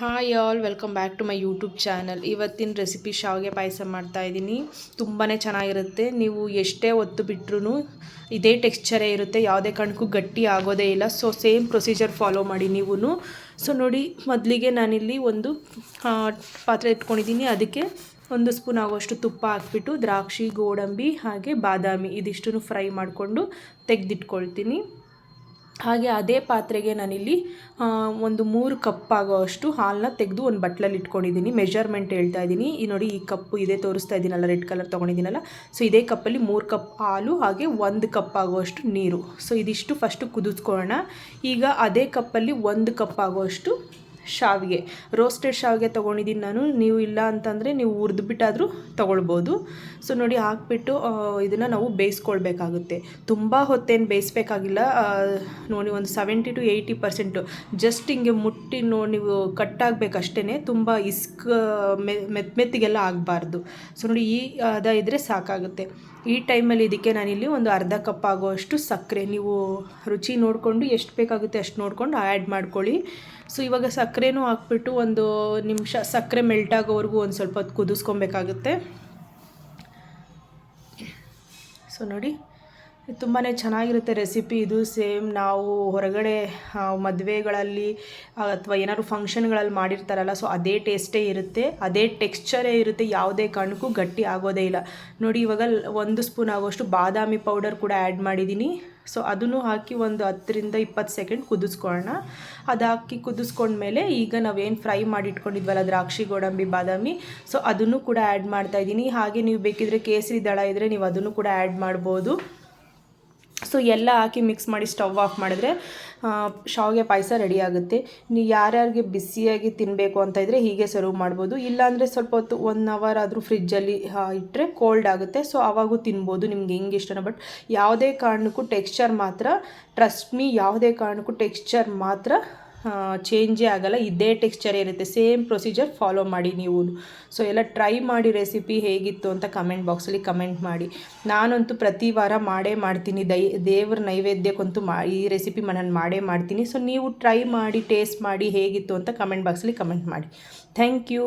Hi all welcome back to my YouTube channel ಇವತ್ತಿನ recipe ಶಾವಿಗೆ ಪಾಯಸ ಮಾಡ್ತಾ ಇದ್ದೀನಿ. ತುಂಬಾ ಚೆನ್ನಾಗಿರುತ್ತೆ. ನೀವು ಎಷ್ಟೇ ಒತ್ತು ಬಿಟ್ರೂ ಇದೇ ಟೆಕ್ಸ್ಚರೇ ಇರುತ್ತೆ. ಯಾವುದೇ ಕಾರಣಕ್ಕೂ ಗಟ್ಟಿ ಆಗೋದೇ ಇಲ್ಲ. ಸೊ ಸೇಮ್ ಪ್ರೊಸೀಜರ್ ಫಾಲೋ ಮಾಡಿ ನೀವು ಸೊ ನೋಡಿ, ಮೊದಲಿಗೆ ನಾನಿಲ್ಲಿ ಒಂದು ಪಾತ್ರೆ ಇಟ್ಕೊಂಡಿದ್ದೀನಿ ಅದಕ್ಕೆ ಒಂದು ಸ್ಪೂನ್ ಆಗುವಷ್ಟು ತುಪ್ಪ ಹಾಕ್ಬಿಟ್ಟು ದ್ರಾಕ್ಷಿ, ಗೋಡಂಬಿ ಹಾಗೆ ಬಾದಾಮಿ ಇದಿಷ್ಟನ್ನು ಫ್ರೈ ಮಾಡಿಕೊಂಡು ತೆಗೆದಿಟ್ಕೊಳ್ತೀನಿ. ಹಾಗೆ ಅದೇ ಪಾತ್ರೆಗೆ ನಾನಿಲ್ಲಿ ಒಂದು ಮೂರು ಕಪ್ ಆಗೋವಷ್ಟು ಹಾಲನ್ನ ತೆಗೆದು ಒಂದು ಬಟ್ಲಲ್ಲಿ ಇಟ್ಕೊಂಡಿದ್ದೀನಿ. ಮೆಜರ್ಮೆಂಟ್ ಹೇಳ್ತಾ ಇದ್ದೀನಿ. ಈ ನೋಡಿ ಈ ಕಪ್ಪು ಇದೇ ತೋರಿಸ್ತಾ ಇದ್ದೀನಲ್ಲ, ರೆಡ್ ಕಲರ್ ತೊಗೊಂಡಿದ್ದೀನಲ್ಲ. ಸೊ ಇದೇ ಕಪ್ಪಲ್ಲಿ ಮೂರು ಕಪ್ ಹಾಲು, ಹಾಗೆ ಒಂದು ಕಪ್ ಆಗೋಷ್ಟು ನೀರು. ಸೊ ಇದಿಷ್ಟು ಫಸ್ಟು ಕುದಿಸ್ಕೊಳ್ಳೋಣ. ಈಗ ಅದೇ ಕಪ್ಪಲ್ಲಿ ಒಂದು ಕಪ್ ಆಗುವಷ್ಟು ಶಾವಿಗೆ. ರೋಸ್ಟೆಡ್ ಶಾವಿಗೆ ತೊಗೊಂಡಿದ್ದೀನಿ ನಾನು. ನೀವು ಇಲ್ಲ ಅಂತಂದರೆ ನೀವು ಹುರಿದ್ಬಿಟ್ಟಾದರೂ ತೊಗೊಳ್ಬೋದು. ಸೊ ನೋಡಿ ಹಾಕ್ಬಿಟ್ಟು ಇದನ್ನು ನಾವು ಬೇಯಿಸ್ಕೊಳ್ಬೇಕಾಗುತ್ತೆ. ತುಂಬ ಹೊತ್ತೇನು ಬೇಯಿಸ್ಬೇಕಾಗಿಲ್ಲ. ನೋಡಿ ಒಂದು seventy to eighty percent just ಹಿಂಗೆ ಮುಟ್ಟಿ ನೋಡಿ ನೀವು ಕಟ್ಟಾಗಬೇಕಷ್ಟೇ ತುಂಬ ಇಸ್ಕ್, ಮೆ ಮೆತ್ತ ಮೆತ್ತಿಗೆಲ್ಲ ಆಗಬಾರ್ದು. ಸೊ ನೋಡಿ ಈ, ಅದ ಇದ್ದರೆ ಸಾಕಾಗುತ್ತೆ. ಈ ಟೈಮಲ್ಲಿ ಇದಕ್ಕೆ ನಾನಿಲ್ಲಿ ಒಂದು ಅರ್ಧ ಕಪ್ ಆಗುವಷ್ಟು ಸಕ್ಕರೆ. ನೀವು ರುಚಿ ನೋಡಿಕೊಂಡು ಎಷ್ಟು ಬೇಕಾಗುತ್ತೆ ಅಷ್ಟು ನೋಡ್ಕೊಂಡು ಆ್ಯಡ್ ಮಾಡ್ಕೊಳ್ಳಿ. ಸೊ ಇವಾಗ ಸಕ್ಕರೆನೂ ಹಾಕ್ಬಿಟ್ಟು ಒಂದು ನಿಮಿಷ ಸಕ್ಕರೆ ಮೆಲ್ಟ್ ಆಗೋವರೆಗೂ ಒಂದು ಸ್ವಲ್ಪ ಹೊತ್ತು ಕುದಿಸ್ಕೊಬೇಕಾಗುತ್ತೆ. ಸೊ ನೋಡಿ ತುಂಬಾ ಚೆನ್ನಾಗಿರುತ್ತೆ ರೆಸಿಪಿ. ಇದು ಸೇಮ್ ನಾವು ಹೊರಗಡೆ ಮದುವೆಗಳಲ್ಲಿ ಅಥವಾ ಏನಾದ್ರು ಫಂಕ್ಷನ್ಗಳಲ್ಲಿ ಮಾಡಿರ್ತಾರಲ್ಲ, ಸೊ ಅದೇ ಟೇಸ್ಟೇ ಇರುತ್ತೆ. ಅದೇ ಟೆಕ್ಸ್ಚರೇ ಇರುತ್ತೆ, ಯಾವುದೇ ಕಾರಣಕ್ಕೂ ಗಟ್ಟಿ ಆಗೋದೇ ಇಲ್ಲ. ನೋಡಿ, ಇವಾಗ ಒಂದು ಸ್ಪೂನ್ ಆಗೋಷ್ಟು ಬಾದಾಮಿ ಪೌಡರ್ ಕೂಡ ಆ್ಯಡ್ ಮಾಡಿದ್ದೀನಿ. ಸೊ ಅದನ್ನು ಹಾಕಿ ಒಂದು ಹತ್ತರಿಂದ ಇಪ್ಪತ್ತು ಸೆಕೆಂಡ್ ಕುದಿಸ್ಕೊಳ್ಳೋಣ. ಅದು ಹಾಕಿ ಕುದಿಸ್ಕೊಂಡ್ಮೇಲೆ ಈಗ ನಾವೇನು ಫ್ರೈ ಮಾಡಿ ಇಟ್ಕೊಂಡಿದ್ವಲ್ಲ ದ್ರಾಕ್ಷಿ, ಗೋಡಂಬಿ, ಬಾದಾಮಿ, ಸೊ ಅದನ್ನು ಕೂಡ ಆ್ಯಡ್ ಮಾಡ್ತಾ ಇದ್ದೀನಿ. ಹಾಗೆ ನೀವು ಬೇಕಿದ್ರೆ ಕೇಸರಿ ದಳ ಇದ್ದರೆ ನೀವು ಅದನ್ನು ಕೂಡ ಆ್ಯಡ್ ಮಾಡ್ಬೋದು. ಸೊ ಎಲ್ಲ ಹಾಕಿ ಮಿಕ್ಸ್ ಮಾಡಿ ಸ್ಟವ್ ಆಫ್ ಮಾಡಿದ್ರೆ ಶಾವಿಗೆ ಪಾಯಸ ರೆಡಿ ಆಗುತ್ತೆ. ನೀವು ಯಾರ್ಯಾರಿಗೆ ಬಿಸಿಯಾಗಿ ತಿನ್ನಬೇಕು ಅಂತ ಇದ್ದರೆ ಹೀಗೆ ಸರ್ವ್ ಮಾಡ್ಬೋದು. ಇಲ್ಲಾಂದರೆ ಸ್ವಲ್ಪ ಹೊತ್ತು ಒನ್ ಅವರ್ ಆದರೂ ಫ್ರಿಜ್ಜಲ್ಲಿ ಇಟ್ಟರೆ ಕೋಲ್ಡ್ ಆಗುತ್ತೆ. ಸೊ ಆವಾಗೂ ತಿನ್ಬೋದು. ನಿಮ್ಗೆ ಹೆಂಗೆ ಇಷ್ಟನೋ ಬಟ್ ಯಾವುದೇ ಕಾರಣಕ್ಕೂ ಟೆಕ್ಸ್ಚರ್ ಮಾತ್ರ ಟ್ರಸ್ಟ್ ಮೀ ಯಾವುದೇ ಕಾರಣಕ್ಕೂ ಟೆಕ್ಸ್ಚರ್ ಮಾತ್ರ ಚೇಂಜೇ ಆಗಲ್ಲ, ಇದೇ ಟೆಕ್ಸ್ಚರ್ ಇರುತ್ತೆ. ಸೇಮ್ ಪ್ರೊಸೀಜರ್ ಫಾಲೋ ಮಾಡಿ ನೀವು. ಸೊ ಎಲ್ಲ ಟ್ರೈ ಮಾಡಿ ರೆಸಿಪಿ ಹೇಗಿತ್ತು ಅಂತ ಕಮೆಂಟ್ ಬಾಕ್ಸಲ್ಲಿ ಕಮೆಂಟ್ ಮಾಡಿ. ನಾನಂತೂ ಪ್ರತಿ ವಾರ ಮಾಡೇ ಮಾಡ್ತೀನಿ. ದೈ, ದೇವ್ರ ನೈವೇದ್ಯಕ್ಕಂತೂ ಮಾ, ಈ ರೆಸಿಪಿ ನಾನು ಮಾಡೇ ಮಾಡ್ತೀನಿ. ಸೊ ನೀವು ಟ್ರೈ ಮಾಡಿ ಟೇಸ್ಟ್ ಮಾಡಿ ಹೇಗಿತ್ತು ಅಂತ ಕಮೆಂಟ್ ಬಾಕ್ಸಲ್ಲಿ ಕಮೆಂಟ್ ಮಾಡಿ. Thank you